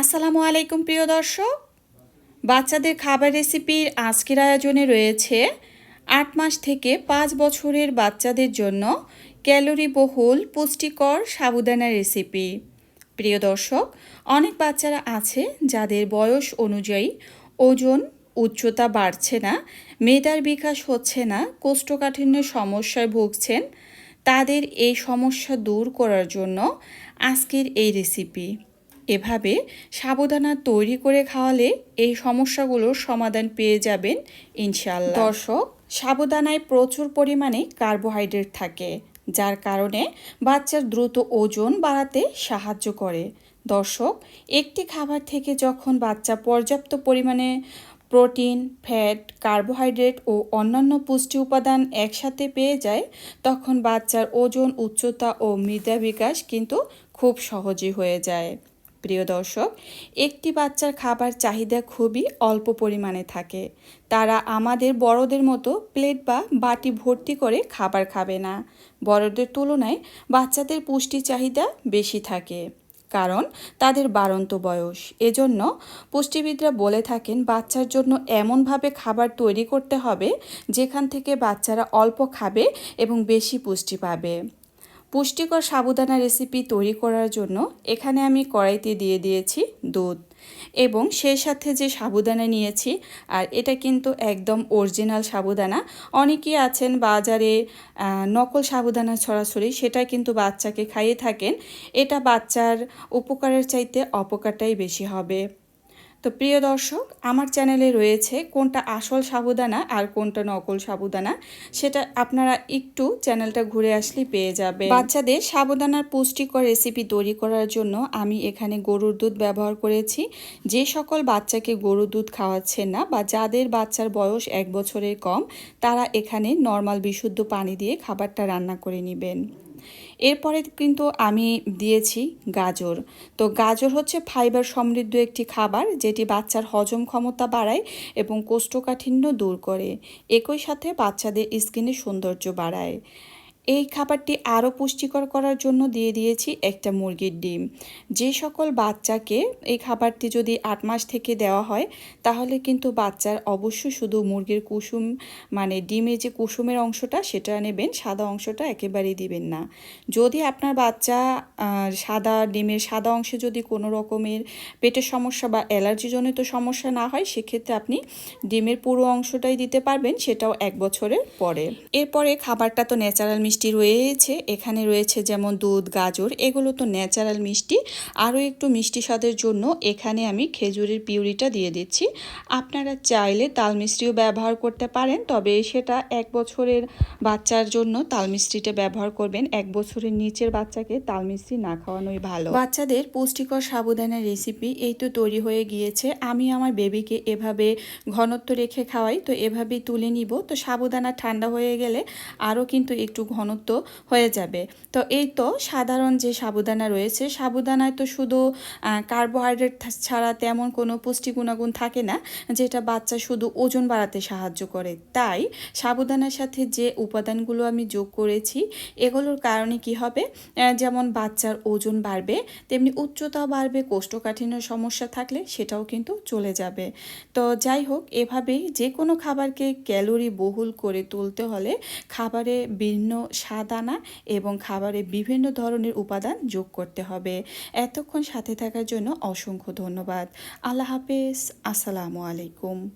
আসসালামু আলাইকুম, প্রিয় দর্শক। বাচ্চাদের খাবার রেসিপির আজকের আয়োজনে রয়েছে আট মাস থেকে পাঁচ বছরের বাচ্চাদের জন্য ক্যালোরি বহুল পুষ্টিকর সাবুদানা রেসিপি। প্রিয় দর্শক, অনেক বাচ্চারা আছে যাদের বয়স অনুযায়ী ওজন উচ্চতা বাড়ছে না, মেধার বিকাশ হচ্ছে না কোষ্ঠকাঠিন্য সমস্যায় ভুগছেন। তাদের এই সমস্যা দূর করার জন্য আজকের এই রেসিপি। এভাবে সাবধানা তৈরি করে খাওয়ালে এই সমস্যাগুলোর সমাধান পেয়ে যাবেন ইনশাল্লাহ দর্শক সাবুদানায় প্রচুর পরিমাণে কার্বোহাইড্রেট থাকে, যার কারণে বাচ্চার দ্রুত ওজন বাড়াতে সাহায্য করে। দর্শক, একটি খাবার থেকে যখন বাচ্চা পর্যাপ্ত পরিমাণে প্রোটিন, ফ্যাট, কার্বোহাইড্রেট ও অন্যান্য পুষ্টি উপাদান একসাথে পেয়ে যায়, তখন বাচ্চার ওজন, উচ্চতা ও মৃদা বিকাশ কিন্তু খুব সহজে হয়ে যায়। প্রিয় দর্শক, একটি বাচ্চার খাবার চাহিদা খুবই অল্প পরিমাণে থাকে। তারা আমাদের বড়দের মতো প্লেট বা বাটি ভর্তি করে খাবার খাবে না। বড়দের তুলনায় বাচ্চাদের পুষ্টি চাহিদা বেশি থাকে, কারণ তাদের বাড়ন্ত বয়স। এজন্য পুষ্টিবিদরা বলে থাকেন, বাচ্চার জন্য এমনভাবে খাবার তৈরি করতে হবে যেখান থেকে বাচ্চারা অল্প খাবে এবং বেশি পুষ্টি পাবে। পুষ্টিকর সাবুদানা রেসিপি তৈরি করার জন্য এখানে আমি কড়াইতে দিয়ে দিয়েছি দুধ এবং সেই সাথে যে সাবুদানা নিয়েছি, আর এটা কিন্তু একদম অরিজিনাল সাবুদানা। অনেকেই আছেন বাজারে নকল সাবুদানা ছড়াছড়ি, সেটা কিন্তু বাচ্চাকে খাইয়ে থাকেন। এটা বাচ্চার উপকারের চাইতে অপকারটাই বেশি হবে। তো প্রিয় দর্শক, আমার চ্যানেলে রয়েছে কোনটা আসল সাবুদানা আর কোনটা নকল সাবুদানা, সেটা আপনারা একটু চ্যানেলটা ঘুরে আসলে পেয়ে যাবে বাচ্চাদের সাবুদানার পুষ্টিকর রেসিপি তৈরি করার জন্য আমি এখানে গরুর দুধ ব্যবহার করেছি। যে সকল বাচ্চাকে গরুর দুধ খাওয়াচ্ছেন না বা যাদের বাচ্চার বয়স এক বছরের কম, তারা এখানে নর্মাল বিশুদ্ধ পানি দিয়ে খাবারটা রান্না করে নেবেন। এরপরে কিন্তু আমি দিয়েছি গাজর। তো গাজর হচ্ছে ফাইবার সমৃদ্ধ একটি খাবার যেটি বাচ্চার হজম ক্ষমতা বাড়ায় এবং কোষ্ঠকাঠিন্য দূর করে। একই সাথে বাচ্চাদের স্কিনের সৌন্দর্য বাড়ায়। এই খাবারটি আরও পুষ্টিকর করার জন্য দিয়ে দিয়েছি একটা মুরগির ডিম। যে সকল বাচ্চাকে এই খাবারটি যদি আট মাস থেকে দেওয়া হয়, তাহলে কিন্তু বাচ্চার অবশ্যই শুধু মুরগির কুসুম মানে ডিমের যে কুসুমের অংশটা, সেটা নেবেন, সাদা অংশটা একেবারেই দিবেন না। যদি আপনার বাচ্চা সাদা, ডিমের সাদা অংশে যদি কোনো রকমের পেটের সমস্যা বা অ্যালার্জিজনিত সমস্যা না হয়, সেক্ষেত্রে আপনি ডিমের পুরো অংশটাই দিতে পারবেন, সেটাও এক বছরের পরে। এরপরে খাবারটা তো ন্যাচারাল মিষ্টি রয়েছে। এখানে রয়েছে যেমন দুধ, গাজর, এগুলো তো ন্যাচারাল মিষ্টি। আরও একটু মিষ্টি স্বাদের জন্য এখানে আমি খেজুরের পিউরিটা দিয়ে দিচ্ছি। আপনারা চাইলে তাল মিষ্টিও ব্যবহার করতে পারেন, তবে সেটা এক বছরের বাচ্চার জন্য তাল মিষ্টিটা ব্যবহার করবেন। এক বছরের নিচের বাচ্চাকে তাল মিষ্টি না খাওয়ানোই ভালো। বাচ্চাদের পুষ্টিকর সাবুদানের রেসিপি এই তো তৈরি হয়ে গিয়েছে। আমি আমার বেবিকে এভাবে ঘনত্ব রেখে খাওয়াই, তো এভাবেই তুলে নিব। তো সাবুদানা ঠান্ডা হয়ে গেলে আরও কিন্তু একটু ঘনত্ব হয়ে যাবে। তো এই তো সাধারণ যে সাবুদানা রয়েছে, সাবুদানায় তো শুধু কার্বোহাইড্রেট ছাড়া তেমন কোনো পুষ্টি গুণাগুণ থাকে না, যেটা বাচ্চা শুধু ওজন বাড়াতে সাহায্য করে। তাই সাবুদানার সাথে যে উপাদানগুলো আমি যোগ করেছি, এগুলোর কারণে কি হবে? যেমন বাচ্চার ওজন বাড়বে, তেমনি উচ্চতাও বাড়বে কোষ্ঠকাঠিন্য সমস্যা থাকলে সেটাও কিন্তু চলে যাবে। তো যাই হোক, এভাবেই যে কোনো খাবারকে ক্যালোরি বহুল করে তুলতে হলে খাবারে সাদানা এবং খাবারে বিভিন্ন ধরনের উপাদান যোগ করতে হবে। এতক্ষণ সাথে থাকার জন্য অসংখ্য ধন্যবাদ। আল্লাহ হাফেজ। আসসালামু আলাইকুম।